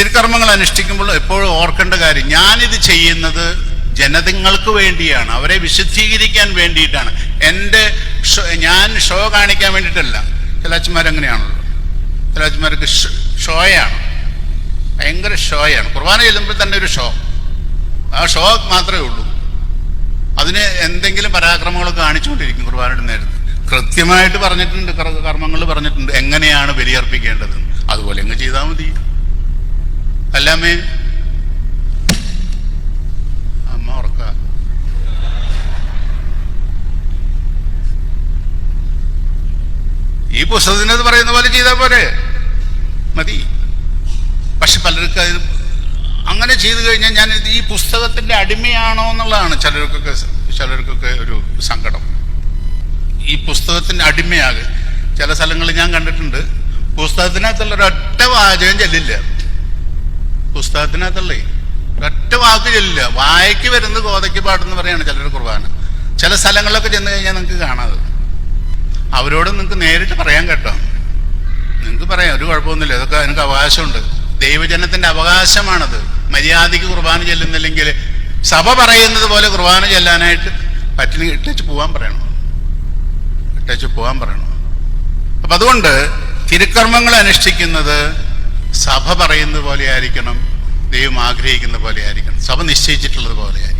തിരുക്കർമ്മങ്ങൾ അനുഷ്ഠിക്കുമ്പോൾ എപ്പോഴും ഓർക്കേണ്ട കാര്യം ഞാനിത് ചെയ്യുന്നത് ജനതങ്ങൾക്ക് വേണ്ടിയാണ്. അവരെ വിശുദ്ധീകരിക്കാൻ വേണ്ടിയിട്ടാണ്. എന്റെ ഞാൻ ഷോ കാണിക്കാൻ വേണ്ടിയിട്ടല്ല. ചില അച്ഛന്മാരങ്ങനെയാണല്ലോ ചില അച്ഛന്മാർക്ക് ഷോയാണ്. ഭയങ്കര ഷോയാണ്. കുർബാന ചെല്ലുമ്പോൾ തന്നെ ഒരു ഷോ. ആ ഷോ മാത്രമേ ഉള്ളൂ. അതിന് എന്തെങ്കിലും പരാക്രമങ്ങളൊക്കെ കാണിച്ചുകൊണ്ടിരിക്കും കുർബാനയുടെ നേരത്ത്. കൃത്യമായിട്ട് പറഞ്ഞിട്ടുണ്ട് കർമ്മങ്ങൾ പറഞ്ഞിട്ടുണ്ട്. എങ്ങനെയാണ് ബലിയർപ്പിക്കേണ്ടത് അതുപോലെ അങ്ങ് ചെയ്താൽ മതി. അല്ലാമേ അമ്മ ഉറക്ക ഈ പുസ്തകത്തിനത് പറയുന്ന പോലെ ചെയ്താൽ പോരെ? മതി. പക്ഷെ പലർക്ക് അത് അങ്ങനെ ചെയ്തു കഴിഞ്ഞാൽ ഞാൻ ഈ പുസ്തകത്തിന്റെ അടിമയാണോ എന്നുള്ളതാണ് ചിലർക്കൊക്കെ ചിലർക്കൊക്കെ ഒരു സങ്കടം. ഈ പുസ്തകത്തിന്റെ അടിമയാകെ. ചില സ്ഥലങ്ങളിൽ ഞാൻ കണ്ടിട്ടുണ്ട്. പുസ്തകത്തിനകത്തുള്ള ഒരൊറ്റ വാചകം ചെല്ലില്ല. പുസ്തകത്തിനകത്തുള്ളേ. ഒറ്റ വാക്ക് ചെല്ലില്ല. വായിക്ക് വരുന്ന ഗോതയ്ക്ക് പാട്ടെന്ന് പറയാണ് ചിലർ കുർബാന. ചില സ്ഥലങ്ങളിലൊക്കെ ചെന്ന് കഴിഞ്ഞാൽ നിങ്ങൾക്ക് കാണാതെ. അവരോട് നിങ്ങൾക്ക് നേരിട്ട് പറയാൻ കേട്ടോ. നിങ്ങൾക്ക് പറയാം ഒരു കുഴപ്പമൊന്നുമില്ല. ഇതൊക്കെ എനിക്ക് അവകാശമുണ്ട്. ദൈവജനത്തിന്റെ അവകാശമാണത്. മര്യാദയ്ക്ക് കുർബാന ചെല്ലുന്നില്ലെങ്കിൽ സഭ പറയുന്നത് പോലെ കുർബാന ചെല്ലാനായിട്ട് പറ്റിന് ഇട്ടച്ച് പോകാൻ പറയണം. ഇട്ടച്ച് പോകാൻ പറയണം. അപ്പൊ അതുകൊണ്ട് തിരുക്കർമ്മങ്ങൾ അനുഷ്ഠിക്കുന്നത് സഭ പറയുന്നത് പോലെ ആയിരിക്കണം ദൈവം ആഗ്രഹിക്കുന്ന പോലെ ആയിരിക്കണം. സഭ നിശ്ചയിച്ചിട്ടുള്ളത് പോലെ